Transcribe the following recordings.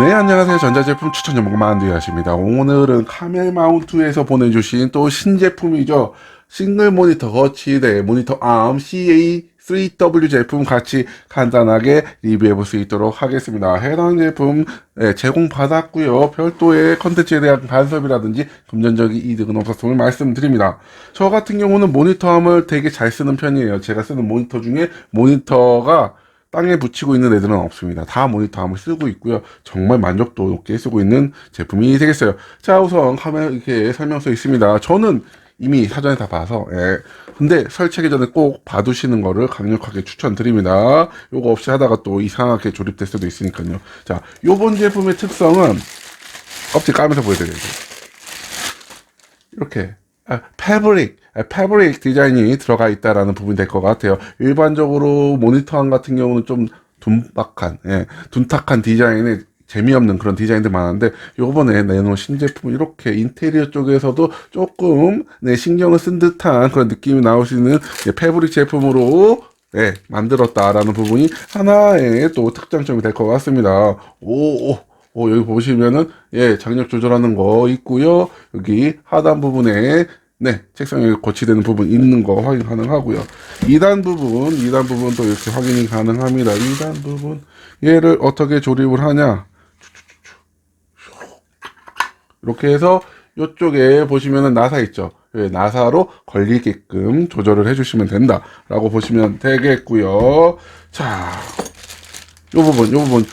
네, 안녕하세요. 전자제품 추천 전문 만두야십니다. 오늘은 카멜 마운트에서 보내주신 또 신제품이죠. 싱글 모니터 거치대 모니터 암 CA3W 제품 같이 간단하게 리뷰해 볼 수 있도록 하겠습니다. 해당 제품 네, 제공 받았고요. 별도의 컨텐츠에 대한 간섭이라든지 금전적인 이득은 없었음을 말씀드립니다. 저 같은 경우는 모니터함을 되게 잘 쓰는 편이에요. 제가 쓰는 모니터 중에 모니터가 땅에 붙이고 있는 애들은 없습니다. 다 모니터함을 쓰고 있고요. 정말 만족도 높게 쓰고 있는 제품이 되겠어요. 자, 우선 화면 이렇게 설명서 있습니다. 저는 이미 사전에 다 봐서, 예. 근데 설치하기 전에 꼭 봐두시는 거를 강력하게 추천드립니다. 요거 없이 하다가 또 이상하게 조립될 수도 있으니까요. 자, 요번 제품의 특성은 껍질 까면서 보여드려야죠. 이렇게 아, 패브릭, 아, 패브릭 디자인이 들어가 있다라는 부분이 될 것 같아요. 일반적으로 모니터함 같은 경우는 좀 둔박한, 예, 둔탁한 디자인에 재미없는 그런 디자인들 많은데 요번에 내놓은 신제품 이렇게 인테리어 쪽에서도 조금 네, 신경을 쓴 듯한 그런 느낌이 나올 수 있는 예, 패브릭 제품으로 네, 만들었다라는 부분이 하나의 또 특장점이 될 것 같습니다. 오, 오. 오, 여기 보시면은, 예, 장력 조절하는 거 있고요. 여기 하단 부분에, 네, 책상에 거치되는 부분 있는 거 확인 가능하고요. 2단 부분, 2단 부분도 이렇게 확인이 가능합니다. 2단 부분, 얘를 어떻게 조립을 하냐. 이렇게 해서 이쪽에 보시면은 나사 있죠. 예, 나사로 걸리게끔 조절을 해주시면 된다라고 보시면 되겠고요. 자, 요 부분, 요 부분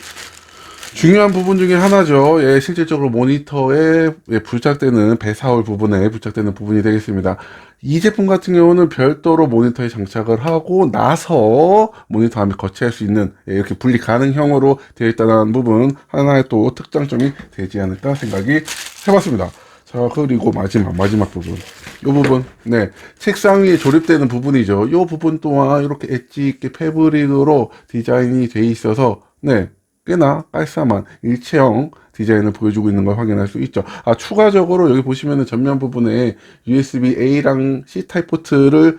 중요한 부분 중에 하나죠. 예, 실질적으로 모니터에 예, 부착되는 배사올 부분에 부착되는 부분이 되겠습니다. 이 제품 같은 경우는 별도로 모니터에 장착을 하고 나서 모니터 함에 거치할 수 있는 예, 이렇게 분리 가능형으로 되어 있다는 부분 하나의 또 특장점이 되지 않을까 생각이 해봤습니다. 자, 그리고 마지막, 마지막 부분. 요 부분, 네. 책상 위에 조립되는 부분이죠. 요 부분 또한 이렇게 엣지 있게 패브릭으로 디자인이 돼 있어서, 네. 꽤나 깔쌈한 일체형 디자인을 보여주고 있는 걸 확인할 수 있죠. 아, 추가적으로 여기 보시면은 전면 부분에 USB-A랑 C 타입 포트를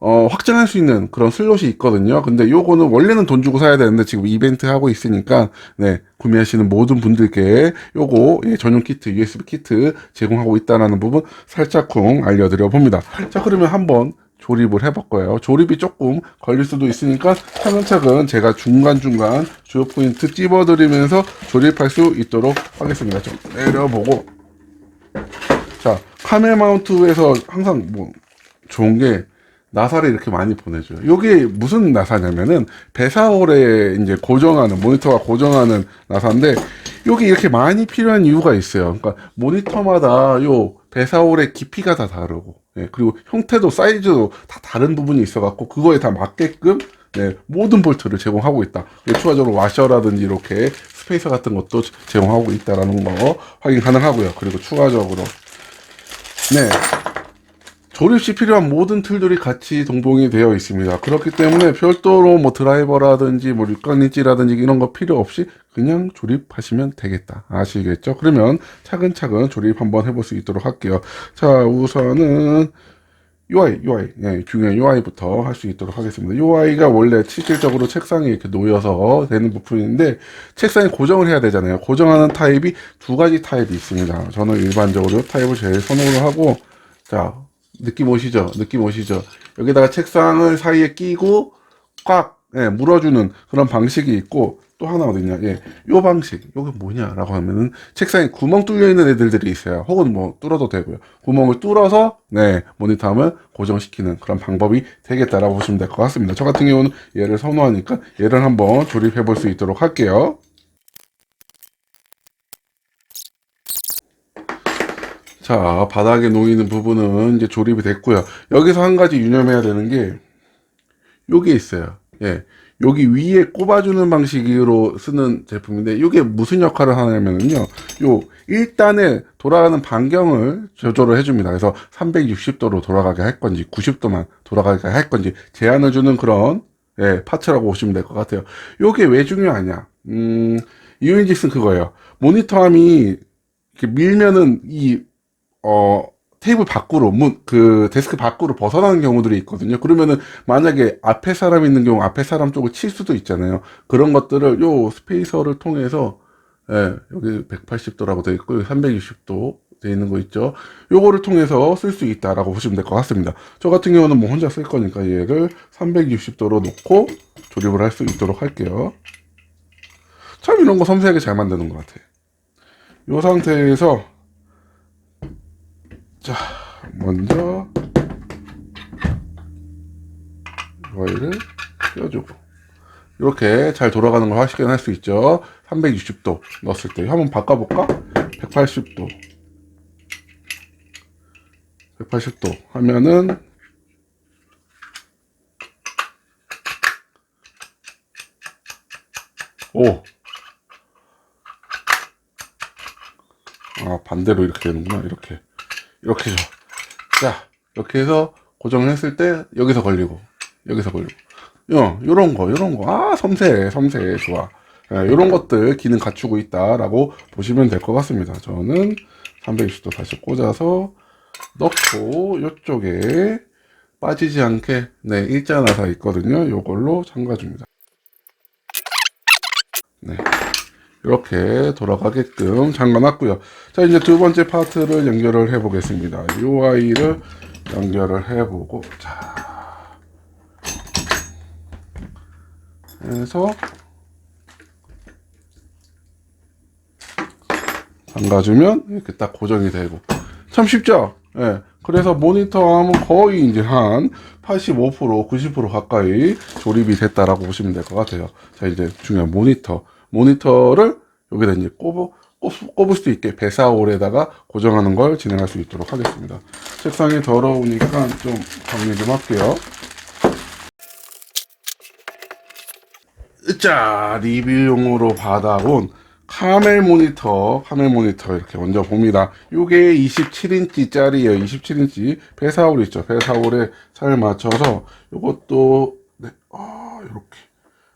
어, 확장할 수 있는 그런 슬롯이 있거든요. 근데 요거는 원래는 돈 주고 사야 되는데 지금 이벤트 하고 있으니까, 네, 구매하시는 모든 분들께 요거, 예, 전용 키트, USB 키트 제공하고 있다라는 부분 살짝쿵 알려드려 봅니다. 자, 그러면 한번 조립을 거예요. 조립이 조금 걸릴 수도 있으니까 차근차근 제가 중간중간 주요 포인트 찝어드리면서 조립할 수 있도록 하겠습니다. 좀 내려보고. 자, 카메 마운트에서 항상 뭐 좋은 게 나사를 이렇게 많이 보내줘요. 이게 무슨 나사냐면은 배사홀에 이제 고정하는 모니터가 고정하는 나사인데 여기 이렇게 많이 필요한 이유가 있어요. 그러니까 모니터마다 요 배사홀의 깊이가 다 다르고 예, 그리고 형태도 사이즈도 다 다른 부분이 있어갖고 그거에 다 맞게끔 네, 모든 볼트를 제공하고 있다. 그리고 추가적으로 와셔라든지 이렇게 스페이서 같은 것도 제공하고 있다라는 거 확인 가능하고요. 그리고 추가적으로 네. 조립 시 필요한 모든 툴들이 같이 동봉이 되어 있습니다. 그렇기 때문에 별도로 뭐 드라이버라든지 뭐 육각리지라든지 이런 거 필요 없이 그냥 조립하시면 되겠다. 아시겠죠? 그러면 차근차근 조립 한번 해볼 수 있도록 할게요. 자, 우선은 UI, UI, 예, 중요한 UI부터 할 수 있도록 하겠습니다. UI가 원래 실질적으로 책상에 이렇게 놓여서 되는 부품인데 책상에 고정을 해야 되잖아요. 고정하는 타입이 두 가지 타입이 있습니다. 저는 일반적으로 이 타입을 제일 선호를 하고 자, 느낌 오시죠? 느낌 오시죠? 여기다가 책상을 사이에 끼고 꽉 예, 물어주는 그런 방식이 있고 또 하나 어딨냐? 예, 요 방식, 요게 뭐냐라고 하면은 책상에 구멍 뚫려 있는 애들들이 있어요. 혹은 뭐 뚫어도 되고요. 구멍을 뚫어서 네 모니터함을 고정시키는 그런 방법이 되겠다라고 보시면 될 것 같습니다. 저 같은 경우는 얘를 선호하니까 얘를 한번 조립해 볼 수 있도록 할게요. 자, 바닥에 놓이는 부분은 이제 조립이 됐고요. 여기서 한 가지 유념해야 되는 게 요게 있어요. 예. 여기 위에 꼽아주는 방식으로 쓰는 제품인데 이게 무슨 역할을 하냐면요. 요 1단에 돌아가는 반경을 조절을 해줍니다. 그래서 360도로 돌아가게 할 건지 90도만 돌아가게 할 건지 제한을 주는 그런 예, 파츠라고 보시면 될 것 같아요. 요게 왜 중요하냐? 음, 이유인즉슨 그거예요. 모니터함이 이렇게 밀면은 이 어, 테이블 밖으로, 문, 그, 데스크 밖으로 벗어나는 경우들이 있거든요. 그러면은, 만약에 앞에 사람 있는 경우, 앞에 사람 쪽을 칠 수도 있잖아요. 그런 것들을 요 스페이서를 통해서 예, 여기 180도라고 되어 있고, 여기 360도 되어 있는 거 있죠. 요거를 통해서 쓸 수 있다라고 보시면 될 것 같습니다. 저 같은 경우는 뭐 혼자 쓸 거니까 얘를 360도로 놓고 조립을 할 수 있도록 할게요. 참 이런 거 섬세하게 잘 만드는 것 같아요. 이 상태에서 자 먼저 와이를 껴주고. 이렇게 잘 돌아가는 걸 확인할 수 있죠. 360도 넣었을 때. 한번 바꿔볼까? 180도. 180도 하면은 오. 아, 반대로 이렇게 되는구나. 이렇게. 이렇게 죠 자, 이렇게 해서 고정을 했을 때, 여기서 걸리고, 여기서 걸리고. 요, 요런 거, 요런 거. 아, 섬세해, 섬세해. 좋아. 예, 요런 것들 기능 갖추고 있다라고 보시면 될 것 같습니다. 저는 360도 다시 꽂아서 넣고, 요쪽에 빠지지 않게, 네, 일자 나사 있거든요. 요걸로 잠가 줍니다. 네. 이렇게 돌아가게끔 잠가놨고요. 자 이제 두 번째 파트를 연결을 해 보겠습니다. UI를 연결을 해보고 자 해서 잠가주면 이렇게 딱 고정이 되고 참 쉽죠? 예. 그래서 모니터 하면 거의 이제 한 85% 90% 가까이 조립이 됐다라고 보시면 될 것 같아요. 자 이제 중요한 모니터 모니터를 여기다 이제 꼽아, 꼽, 꼽을 수 있게 배사홀에다가 고정하는 걸 진행할 수 있도록 하겠습니다. 책상이 더러우니까 좀 정리 좀 할게요. 자, 리뷰용으로 받아온 카멜 모니터, 카멜 모니터 이렇게 먼저 봅니다. 요게 27인치 짜리예요. 27인치 배사홀 있죠. 배사홀에 잘 맞춰서 요것도 네, 아, 이렇게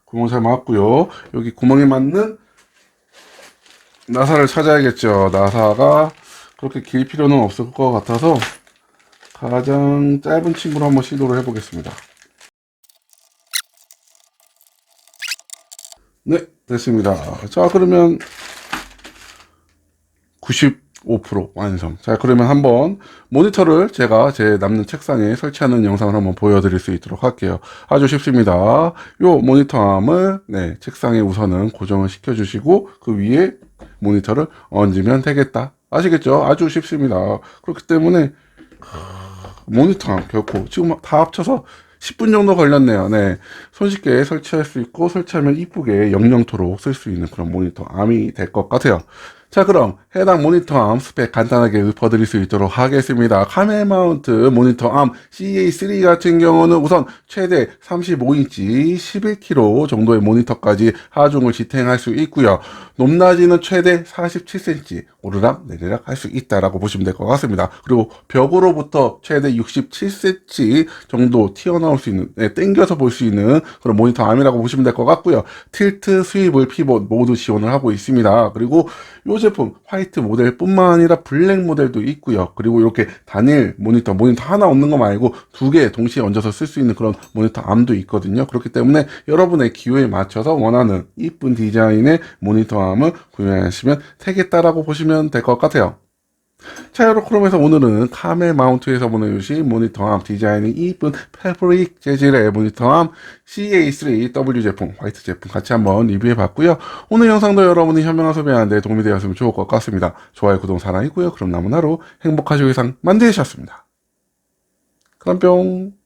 구멍 잘 맞고요. 여기 구멍에 맞는 나사를 찾아야겠죠. 나사가 그렇게 길 필요는 없을 것 같아서 가장 짧은 친구로 한번 시도를 해보겠습니다. 네, 됐습니다. 자, 그러면 95% 완성. 자, 그러면 한번 모니터를 제가 제 남는 책상에 설치하는 영상을 한번 보여드릴 수 있도록 할게요. 아주 쉽습니다. 요 모니터 암을 네, 책상에 우선은 고정을 시켜 주시고 그 위에 모니터를 얹으면 되겠다. 아시겠죠? 아주 쉽습니다. 그렇기 때문에 모니터 암 결코 지금 다 합쳐서 10분 정도 걸렸네요. 네. 손쉽게 설치할 수 있고 설치하면 이쁘게 영영토록 쓸 수 있는 그런 모니터 암이 될 것 같아요. 자 그럼 해당 모니터 암 스펙 간단하게 읊어드릴 수 있도록 하겠습니다. 카멜 마운트 모니터 암 CA3 같은 경우는 우선 최대 35인치 11kg 정도의 모니터까지 하중을 지탱할 수 있고요. 높낮이는 최대 47cm 오르락 내리락 할 수 있다라고 보시면 될 것 같습니다. 그리고 벽으로부터 최대 67cm 정도 튀어나올 수 있는 네, 땡겨서 볼 수 있는 그런 모니터 암이라고 보시면 될 것 같고요. 틸트, 스위블, 피봇 모두 지원을 하고 있습니다. 그리고 이 제품 화이트 모델뿐만 아니라 블랙 모델도 있고요. 그리고 이렇게 단일 모니터, 모니터 하나 없는 거 말고 두 개 동시에 얹어서 쓸 수 있는 그런 모니터 암도 있거든요. 그렇기 때문에 여러분의 기호에 맞춰서 원하는 이쁜 디자인의 모니터 암을 구매하시면 되겠다라고 보시면 될 것 같아요. 그러면서 오늘은 카멜 마운트에서 보내주신 모니터암 디자인이 이쁜 패브릭 재질의 모니터암 CA3W 제품, 화이트 제품 같이 한번 리뷰해 봤고요. 오늘 영상도 여러분이 현명한 소비하는데 도움이 되었으면 좋을 것 같습니다. 좋아요, 구독, 사랑이고요. 그럼 하루 행복하시고 이상 만드셨습니다. 그럼 뿅.